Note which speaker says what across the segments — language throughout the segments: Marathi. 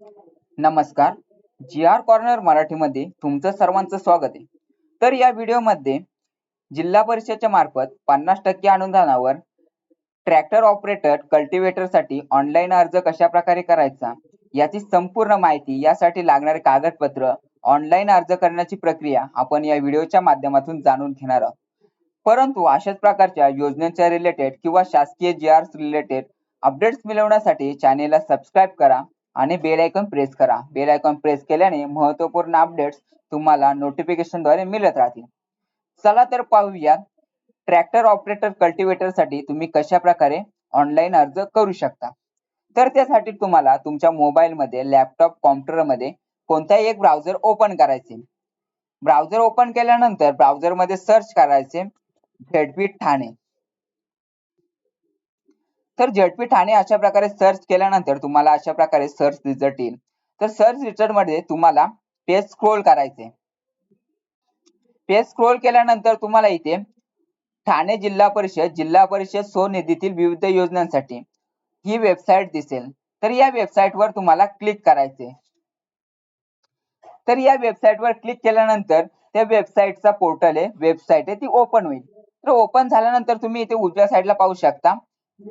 Speaker 1: नमस्कार. जी आर कॉर्नर मराठीमध्ये तुमचं सर्वांचं स्वागत आहे. तर या व्हिडिओमध्ये जिल्हा परिषदेच्या मार्फत पन्नास टक्के अनुदानावर ट्रॅक्टर ऑपरेटर कल्टिवेटरसाठी ऑनलाईन अर्ज कशा प्रकारे करायचा याची संपूर्ण माहिती यासाठी लागणारे कागदपत्र ऑनलाईन अर्ज करण्याची प्रक्रिया आपण या व्हिडिओच्या माध्यमातून जाणून घेणार आहोत. परंतु अशाच प्रकारच्या योजनेच्या रिलेटेड किंवा शासकीय जी आर रिलेटेड अपडेट्स मिळवण्यासाठी चॅनेलला सबस्क्राईब करा. आणि बेल आयकॉन प्रेस करा. बेल आयकॉन प्रेस केल्याने महत्त्वपूर्ण अपडेट्स तुम्हाला नोटिफिकेशनद्वारे मिळत राहतील. चला तर पाहूया ट्रॅक्टर ऑपरेटर कल्टिवेटरसाठी तुम्ही कशा प्रकारे ऑनलाईन अर्ज करू शकता. तर त्यासाठी तुम्हाला तुमच्या मोबाईल मध्ये लॅपटॉप कॉम्प्युटरमध्ये कोणताही एक ब्राउझर ओपन करायचे. ब्राउझर ओपन केल्यानंतर ब्राउझरमध्ये सर्च करायचे फेडबीट ठाणे. तर झटपी ठाणे अशा प्रकारे सर्च केल्यानंतर तुम्हाला अशा प्रकारे सर्च रिझल्ट येईल. तर सर्च रिझल्टमध्ये तुम्हाला पेज स्क्रोल करायचे. पेज स्क्रोल केल्यानंतर तुम्हाला इथे ठाणे जिल्हा परिषद जिल्हा परिषद स्वनिधीतील विविध योजनांसाठी ही वेबसाईट दिसेल. तर या वेबसाईट वर तुम्हाला क्लिक करायचे. तर या वेबसाईट वर क्लिक केल्यानंतर त्या वेबसाईटचा पोर्टल आहे वेबसाईट आहे ती ओपन होईल. तर ओपन झाल्यानंतर तुम्ही इथे उजव्या साईडला पाहू शकता.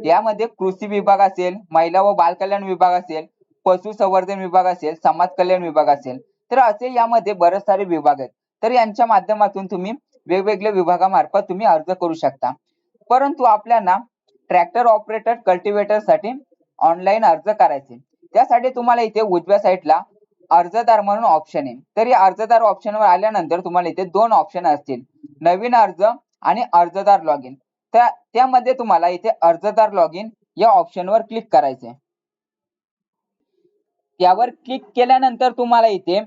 Speaker 1: यामध्ये कृषी विभाग असेल महिला व बालकल्याण विभाग असेल पशुसंवर्धन विभाग असेल समाज कल्याण विभाग असेल. तर असे यामध्ये बरेच सारे विभाग आहेत. तर यांच्या माध्यमातून तुम्ही वेगवेगळ्या विभागामार्फत तुम्ही अर्ज करू शकता. परंतु आपल्याला ट्रॅक्टर ऑपरेटर कल्टिवेटरसाठी ऑनलाईन अर्ज करायचे. त्यासाठी तुम्हाला इथे उजव्या साईडला अर्जदार म्हणून ऑप्शन आहे. तर या अर्जदार ऑप्शनवर आल्यानंतर तुम्हाला इथे दोन ऑप्शन असतील. नवीन अर्ज आणि अर्जदार लॉग इन त्या त्यामध्ये तुम्हाला इथे अर्जदार लॉग इन या ऑप्शनवर क्लिक करायचे त्यावर क्लिक केल्यानंतर तुम्हाला इथे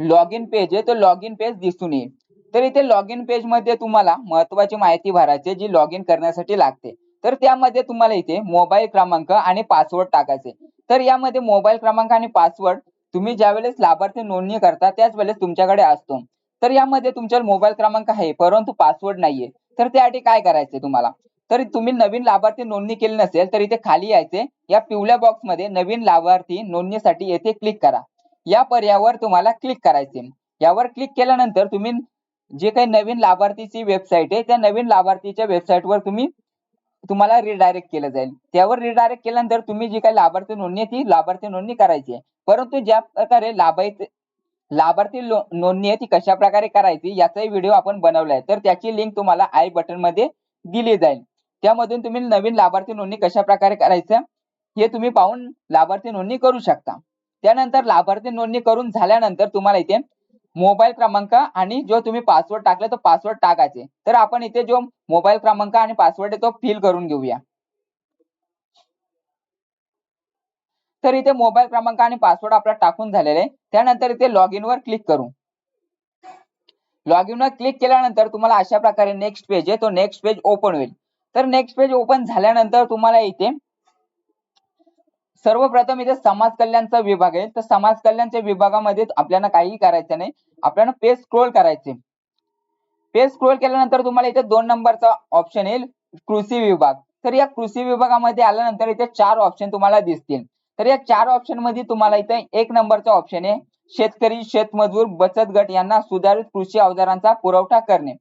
Speaker 1: लॉग इन पेज आहे तो लॉग इन पेज दिसून येईल. तर इथे लॉग इन पेजमध्ये तुम्हाला महत्वाची माहिती भरायची जी लॉग इन करण्यासाठी लागते. तर त्यामध्ये तुम्हाला इथे मोबाईल क्रमांक आणि पासवर्ड टाकायचे तर यामध्ये मोबाईल क्रमांक आणि पासवर्ड तुम्ही ज्यावेळेस लाभार्थी नोंदणी करता त्याच वेळेस तुमच्याकडे असतो. तर यामध्ये तुमचा मोबाईल क्रमांक आहे परंतु पासवर्ड नाहीये. तर त्यासाठी काय करायचे तुम्हाला? तर तुम्ही नवीन लाभार्थी नोंदणी केली नसेल तर इथे खाली यायचे. या पिवळ्या बॉक्समध्ये नवीन लाभार्थी नोंदणीसाठी येथे क्लिक करा. या पर्यायावर तुम्हाला क्लिक करायचे. यावर क्लिक केल्यानंतर तुम्ही जे काही नवीन लाभार्थीची वेबसाईट आहे त्या नवीन लाभार्थीच्या वेबसाईटवर तुम्ही तुम्हाला रिडायरेक्ट केलं जाईल. त्यावर रिडायरेक्ट केल्यानंतर तुम्ही जी काही लाभार्थी नोंदणी आहे ती लाभार्थी नोंदणी करायची आहे. परंतु ज्या प्रकारे लाभार्थी लाभार्थी नोंदणी आहे ती कशा प्रकारे करायची याचाही व्हिडिओ आपण बनवलाय. तर त्याची लिंक तुम्हाला आय बटनमध्ये दिली जाईल. त्यामधून तुम्ही नवीन लाभार्थी नोंदणी कशा प्रकारे करायचं हे तुम्ही पाहून लाभार्थी नोंदणी करू शकता. त्यानंतर लाभार्थी नोंदणी करून झाल्यानंतर तुम्हाला इथे मोबाईल क्रमांक आणि जो तुम्ही पासवर्ड टाकला तो पासवर्ड टाकायचे. तर आपण इथे जो मोबाईल क्रमांक आणि पासवर्ड आहे तो फिल करून घेऊया. तर इथे मोबाईल क्रमांक आणि पासवर्ड आपला टाकून झालेला आहे. त्यानंतर इथे लॉग इन वर क्लिक करू. लॉग इन वर क्लिक केल्यानंतर तुम्हाला अशा प्रकारे नेक्स्ट पेज आहे. तो नेक्स्ट पेज ओपन होईल. तर नेक्स्ट पेज ओपन झाल्यानंतर तुम्हाला इथे सर्वप्रथम इथे समाज कल्याणचा विभाग आहे. तर समाज कल्याणच्या विभागामध्ये आपल्याला काहीही करायचं नाही. आपल्याला पेज स्क्रोल करायचे पेज स्क्रोल केल्यानंतर तुम्हाला इथे दोन नंबरचा ऑप्शन येईल. कृषी विभाग. तर या कृषी विभागामध्ये आल्यानंतर इथे चार ऑप्शन तुम्हाला दिसतील. तर या चार ऑप्शनमध्ये तुम्हाला इथे एक नंबरचा ऑप्शन आहे. शेतकरी शेतमजूर बचत गट यांना सुधारित कृषी अवजारांचा पुरवठा करणे.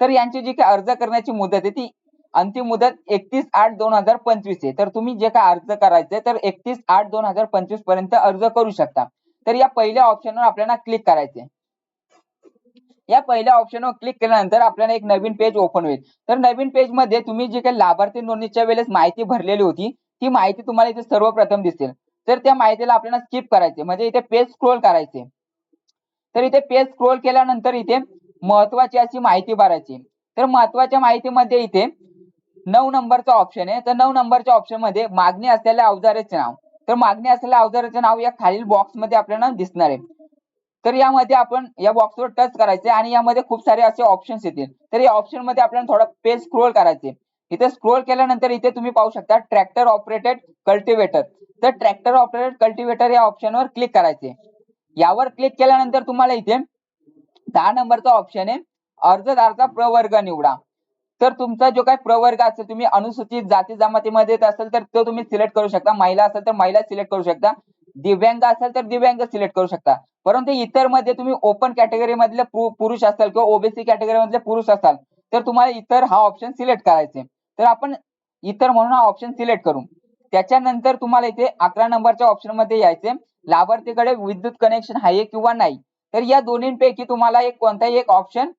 Speaker 1: तर यांची जी काही अर्ज करण्याची मुदत आहे ती अंतिम मुदत एकतीस आठ दोन हजार पंचवीस आहे. तर तुम्ही जे काय अर्ज करायचे तर एकतीस आठ दोन हजार पंचवीसपर्यंत अर्ज करू शकता. तर या पहिल्या ऑप्शनवर आपल्याला क्लिक करायचे. या पहिल्या ऑप्शनवर क्लिक केल्यानंतर आपल्याला एक नवीन पेज ओपन होईल. तर नवीन पेजमध्ये तुम्ही जे काही लाभार्थी नोंदणीच्या वेळेस माहिती भरलेली होती ती माहिती तुम्हाला इथे सर्वप्रथम दिसेल. तर त्या माहितीला आपल्याला स्किप करायचे म्हणजे इथे पेज स्क्रोल करायचे तर इथे पेज स्क्रोल केल्यानंतर इथे महत्वाची अशी माहिती भरायची. तर महत्त्वाच्या माहितीमध्ये इथे नऊ नंबरचा ऑप्शन आहे. तर नऊ नंबरच्या ऑप्शनमध्ये मागणी असलेल्या अवजाराचे नाव. तर मागणी असलेल्या अवजाराचे नाव या खालील बॉक्समध्ये आपल्याला दिसणार आहे. तर यामध्ये आपण या बॉक्सवर टच करायचे आणि यामध्ये खूप सारे असे ऑप्शन्स येतील. तर या ऑप्शनमध्ये आपल्याला थोडा पेज स्क्रोल करायचे इथे स्क्रोल केल्यानंतर इथे तुम्ही पाहू शकता ट्रॅक्टर ऑपरेटेड कल्टिवेटर तर ट्रॅक्टर ऑपरेटेड कल्टिवेटर या ऑप्शनवर क्लिक करायचे. यावर क्लिक केल्यानंतर तुम्हाला इथे दहा नंबरचा ऑप्शन आहे. अर्जदारचा प्रवर्ग निवडा. तर तुमचा जो काही प्रवर्ग असेल तुम्ही अनुसूचित जाती जमातीमध्ये असेल तर तो तुम्ही सिलेक्ट करू शकता. महिला असेल तर महिला सिलेक्ट करू शकता. दिव्यांग असेल तर दिव्यांग सिलेक्ट करू शकता. परंतु इतरमध्ये तुम्ही ओपन कॅटेगरी मधले पुरुष असाल किंवा ओबीसी कॅटेगरी मधले पुरुष असाल तर तुम्हाला इतर हा ऑप्शन सिलेक्ट करायचे. तर आपण इतर म्हणून हा ऑप्शन सिलेक्ट करू. त्याच्यानंतर तुम्हाला इथे अकरा नंबरच्या ऑप्शनमध्ये यायचे लाभार्थीकडे विद्युत कनेक्शन आहे किंवा नाही. तर या दोन्हीपैकी तुम्हाला एक कोणताही एक ऑप्शन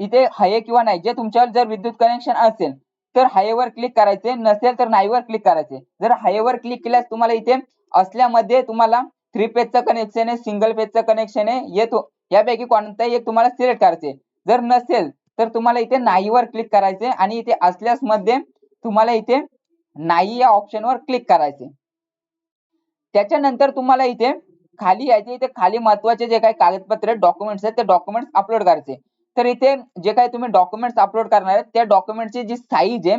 Speaker 1: इथे आहे किंवा नाही जे तुमच्यावर जर विद्युत कनेक्शन असेल तर हायवर क्लिक करायचे. नसेल तर नाहीवर क्लिक करायचे. जर हायवर क्लिक केल्यास तुम्हाला इथे असल्यामध्ये तुम्हाला थ्री पेजचं कनेक्शन आहे सिंगल पेजचं कनेक्शन आहे येतो यापैकी कोणताही एक तुम्हाला सिलेक्ट करायचे. जर नसेल तर तुम्हाला इथे नाहीवर क्लिक करायचे आणि इथे असल्यास मध्ये तुम्हाला इथे नाही या ऑप्शनवर क्लिक करायचे. त्याच्यानंतर तुम्हाला इथे खाली यायचे इथे खाली महत्त्वाचे जे काही कागदपत्र डॉक्युमेंट्स आहेत ते डॉक्युमेंट्स अपलोड करायचे. तर इथे जे काही तुम्ही डॉक्युमेंट्स अपलोड करणार आहेत त्या डॉक्युमेंटची जी साईज आहे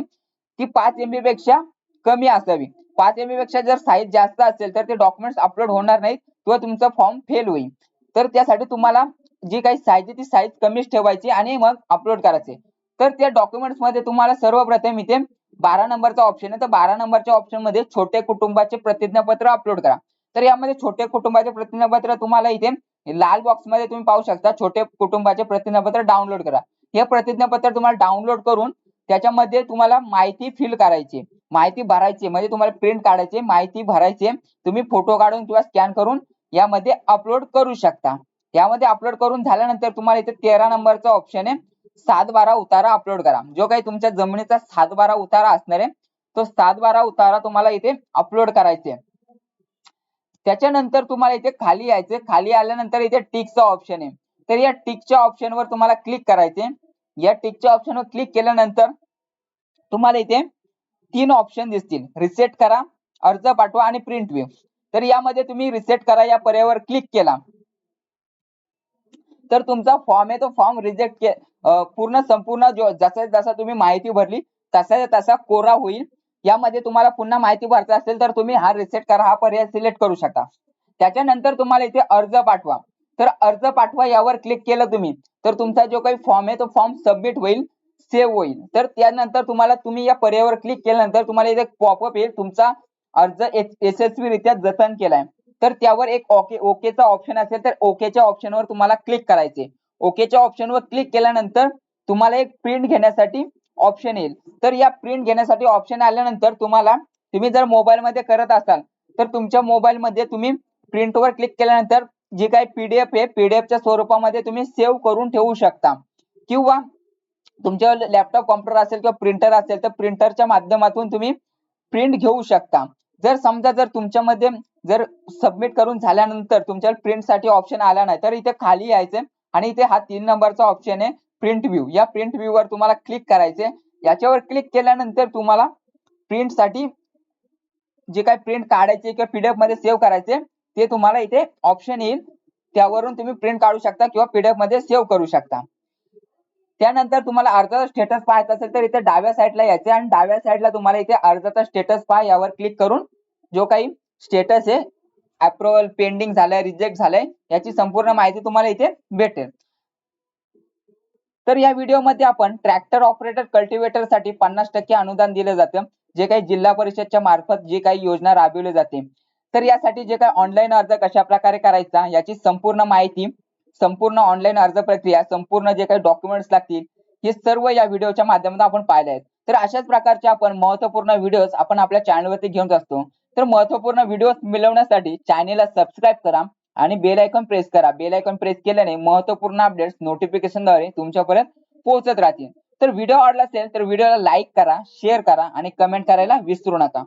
Speaker 1: ती पाच एमबी पेक्षा कमी असावी. पाच एमबी पेक्षा जर साईज जास्त असेल तर ते डॉक्युमेंट्स अपलोड होणार नाहीत किंवा तुमचा फॉर्म फेल होईल. तर त्यासाठी तुम्हाला जी काही साईज आहे ती साईज कमीच ठेवायची आणि मग अपलोड करायचे. तर त्या डॉक्युमेंट्समध्ये तुम्हाला सर्वप्रथम इथे बारा नंबरचा ऑप्शन आहे. तर बारा नंबरच्या ऑप्शनमध्ये छोटे कुटुंबाचे प्रतिज्ञापत्र अपलोड करा. तर यामध्ये छोटे कुटुंबाचे प्रतिज्ञापत्र तुम्हाला इथे लाल बॉक्समध्ये तुम्ही पाहू शकता. छोटे कुटुंबाचे प्रतिज्ञापत्र डाउनलोड करा. हे प्रतिज्ञापत्र तुम्हाला डाउनलोड करून त्याच्यामध्ये तुम्हाला माहिती फिल करायची. माहिती भरायची. म्हणजे तुम्हाला प्रिंट काढायची माहिती भरायची. तुम्ही फोटो काढून किंवा स्कॅन करून यामध्ये अपलोड करू शकता. यामध्ये अपलोड करून झाल्यानंतर तुम्हाला इथे तेरा नंबरचा ऑप्शन आहे. सात बारा उतारा अपलोड करा. जो काही तुमच्या जमिनीचा सात बारा उतारा असणार आहे तो सात बारा उतारा तुम्हाला इथे अपलोड करायचे त्याच्यानंतर तुम्हाला इथे खाली यायचे खाली आल्यानंतर इथे टिकचा ऑप्शन आहे. तर या टिकच्या ऑप्शनवर तुम्हाला क्लिक करायचे या टिकच्या ऑप्शनवर क्लिक केल्यानंतर तुम्हाला इथे तीन ऑप्शन दिसतील. रिसेट करा अर्ज पाठवा आणि प्रिंट व्यू तर यामध्ये तुम्ही रिसेट करा या पर्यायावर क्लिक केला. तर तुमचा फॉर्म आहे तो फॉर्म रिजेक्ट के पूर्ण संपूर्ण जो जसा जसा तुम्ही माहिती भरली तसा तसा कोरा होईल. यामध्ये तुम्हाला पुन्हा माहिती भरता असेल तर तुम्ही हा रिसेट करा हा पर्याय सिलेक्ट करू शकता. त्याच्यानंतर तुम्हाला इथे अर्ज पाठवा. तर अर्ज पाठवा यावर क्लिक केलं तुम्ही तर तुमचा जो काही फॉर्म आहे तो फॉर्म सबमिट होईल सेव्ह होईल. तर त्यानंतर तुम्हाला तुम्ही या पर्यायावर क्लिक केल्यानंतर तुम्हाला इथे पॉपअप येईल. तुमचा अर्ज यशस्वीरित्या जतन केलाय. तर त्यावर एक ओके ओकेचा ऑप्शन असेल तर ओकेच्या ऑप्शनवर तुम्हाला क्लिक करायचे. ओकेच्या ऑप्शनवर क्लिक केल्यानंतर तुम्हाला एक प्रिंट घेण्यासाठी ऑप्शन येईल. तर या प्रिंट घेण्यासाठी ऑप्शन आल्यानंतर तुम्हाला तुम्ही जर मोबाईल मध्ये करत असाल तर तुमच्या मोबाईल मध्ये तुम्ही प्रिंट वर क्लिक केल्यानंतर जी काही पीडीएफ आहे पीडीएफ च्या स्वरूपामध्ये तुम्ही सेव्ह करून ठेवू शकता. किंवा तुमच्या लॅपटॉप कॉम्प्युटर असेल किंवा प्रिंटर असेल तर प्रिंटरच्या माध्यमातून तुम्ही प्रिंट घेऊ शकता. जर समजा जर तुमच्यामध्ये जर सबमिट करून झाल्यानंतर तुमच्या प्रिंटसाठी ऑप्शन आला नाही तर इथे खाली यायचे आणि इथे हा तीन नंबरचा ऑप्शन आहे प्रिंट व्ह्यू या प्रिंट व्ह्यू वर तुम्हाला क्लिक करायचे. याच्यावर क्लिक केल्यानंतर तुम्हाला प्रिंटसाठी जे काही प्रिंट काढायचे किंवा पीडीएफमध्ये सेव्ह करायचे ते तुम्हाला इथे ऑप्शन येईल. त्यावरून तुम्ही प्रिंट काढू शकता किंवा पीडीएफमध्ये सेव्ह करू शकता. त्यानंतर तुम्हाला अर्जाचा स्टेटस पाहायचा असेल तर इथे डाव्या साईडला यायचे आणि डाव्या साईडला तुम्हाला इथे अर्जाचा स्टेटस पहा. यावर क्लिक करून जो काही स्टेटस आहे अप्रुव्हल पेंडिंग झालंय रिजेक्ट झालंय याची संपूर्ण माहिती तुम्हाला इथे भेटेल. तर या व्हिडिओमध्ये आपण ट्रॅक्टर ऑपरेटर कल्टिवेटरसाठी पन्नास टक्के अनुदान दिलं जातं. जे काही जिल्हा परिषदच्या मार्फत जी काही योजना राबवली जाते. तर यासाठी जे काही ऑनलाईन अर्ज कशा प्रकारे करायचा याची संपूर्ण माहिती संपूर्ण ऑनलाईन अर्ज प्रक्रिया संपूर्ण जे काही डॉक्युमेंट्स लागतील हे सर्व या व्हिडिओच्या माध्यमातून आपण पाहिले आहेत. तर अशाच प्रकारचे आपण महत्त्वपूर्ण व्हिडिओज आपण आपल्या चॅनलवरती घेऊन असतो तर महत्त्वपूर्ण व्हिडिओ मिळवण्यासाठी चॅनेलला सबस्क्राईब करा आणि बेल आयकॉन प्रेस करा. बेल आयकॉन प्रेस केल्याने महत्त्वपूर्ण अपडेट्स नोटिफिकेशनद्वारे तुमच्यापर्यंत पोहोचत राहतील. तर व्हिडिओ आवडला असेल तर व्हिडिओला लाईक करा शेअर करा आणि कमेंट करायला विसरू नका.